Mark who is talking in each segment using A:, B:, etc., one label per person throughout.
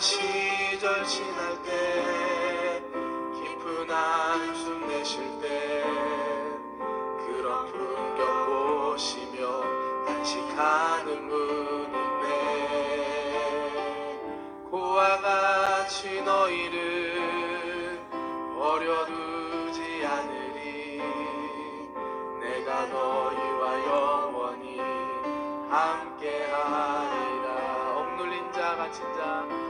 A: 시절 지날 때 깊은 한숨 내쉴 때 그런 풍경 보시며 단식하는 분이네 고와 같이 너희를 버려두지 않으리. 내가 너희와 영원히 함께하리라. 억눌린 자 갇힌 자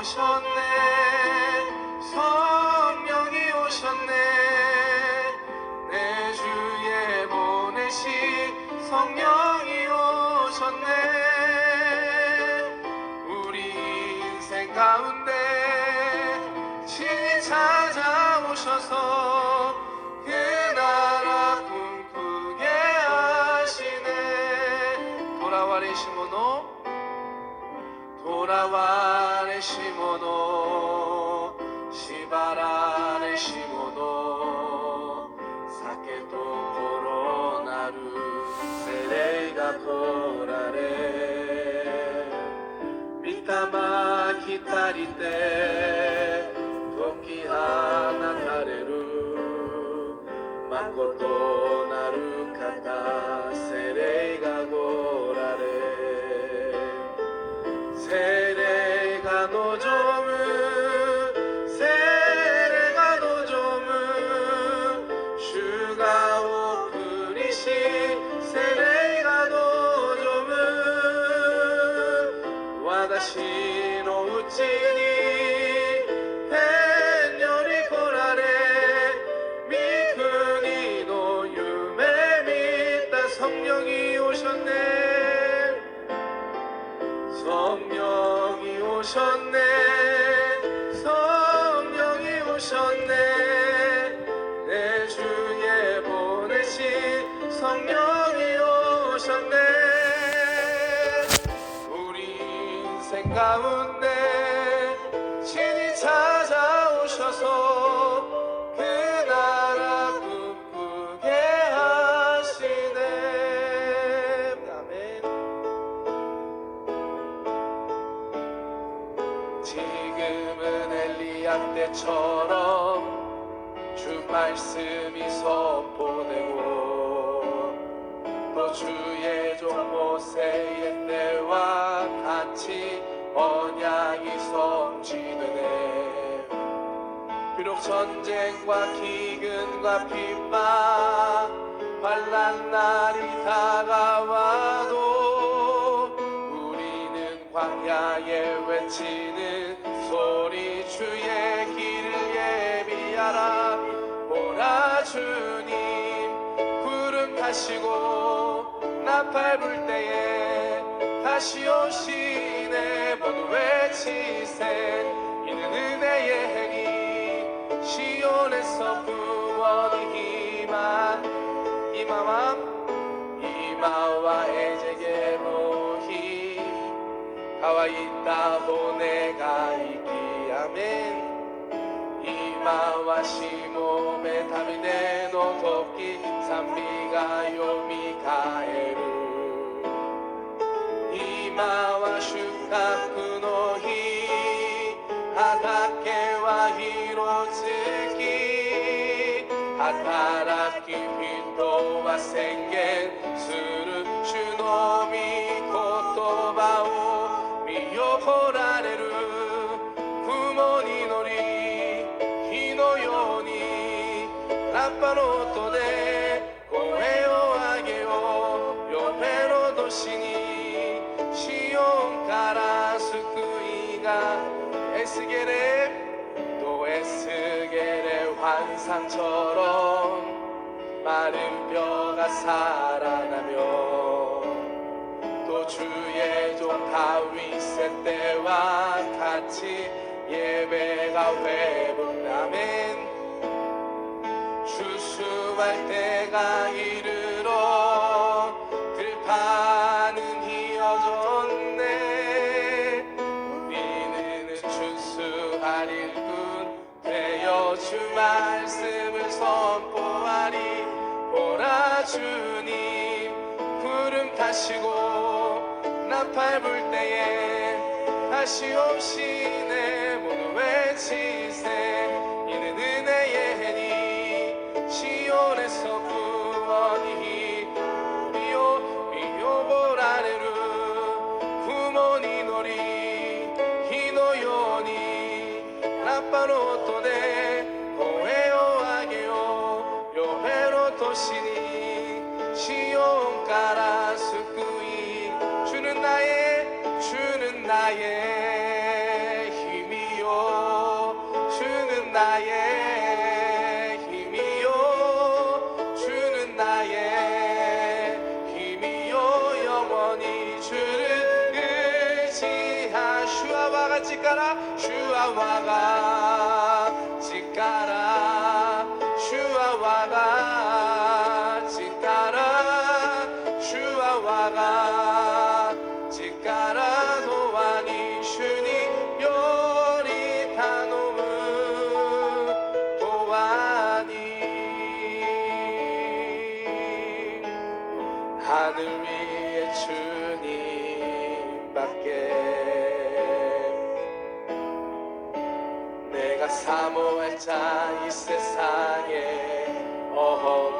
A: 오셨네. 성령이 오셨네. 내 주에 보내신 성령이 오셨네. 우리 인생 가운데 친히 찾아오셔서 그 나라 꿈꾸게 하시네. 돌아와리 시모노. 돌아와 레 시모노 시바라레 시모노 사케토 코로나루 세레가 도라레 다시로 웃지니 백년이 고라네 미그니도 유메 믿다 성령이 오셨네. 성령이 오셨네. 성령이 오셨네. 내 주에 보내신 성령 가운데 친히 찾아오셔서 그 나라 꿈꾸게 하시네. 아멘. 지금은 엘리야 때처럼 주 말씀이 선포되고 또 주의 종 모세의 언약이 성취되네. 비록 전쟁과 기근과 핍박 환란 날이 다가와도 우리는 광야에 외치는 소리 주의 길을 예비하라. 오라 주님 구름 타시고 나팔 불 때에 다시 오시 네 모두 외치세 이는 은혜의 행이 시온에서 구원이 희망 이마와 이마와 에제게 모히 가와 있다 보내가 있기 아멘 이마와 시몸에 다비네 노토끼 산미가 요미카에루 이 마와 슈카쿠 노히 하다케와 히로츠키 하타라키 빈도와 생겐 스르 슈노미 코토바오 미요 에스게레 또 에스게레 환상처럼 마른 뼈가 살아나며 또 주의 종 다윗의 때와 같이 예배가 회복나면 주수할 때가 이르 주 말씀을 선포하리. 오라 주님 구름 타시고 나팔 불 때에 다시 오시네 모두 외치세. 이는 은혜의 해니 시온에서 주 하늘 위에 주님밖에. 내가 사모할 자 이 세상에 없네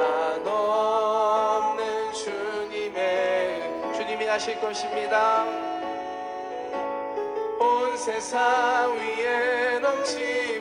A: 한없는 주님의 주님이 하실 것입니다. 온 세상 위에 넘칩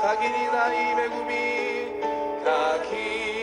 A: 가기리나 이 매구미 가기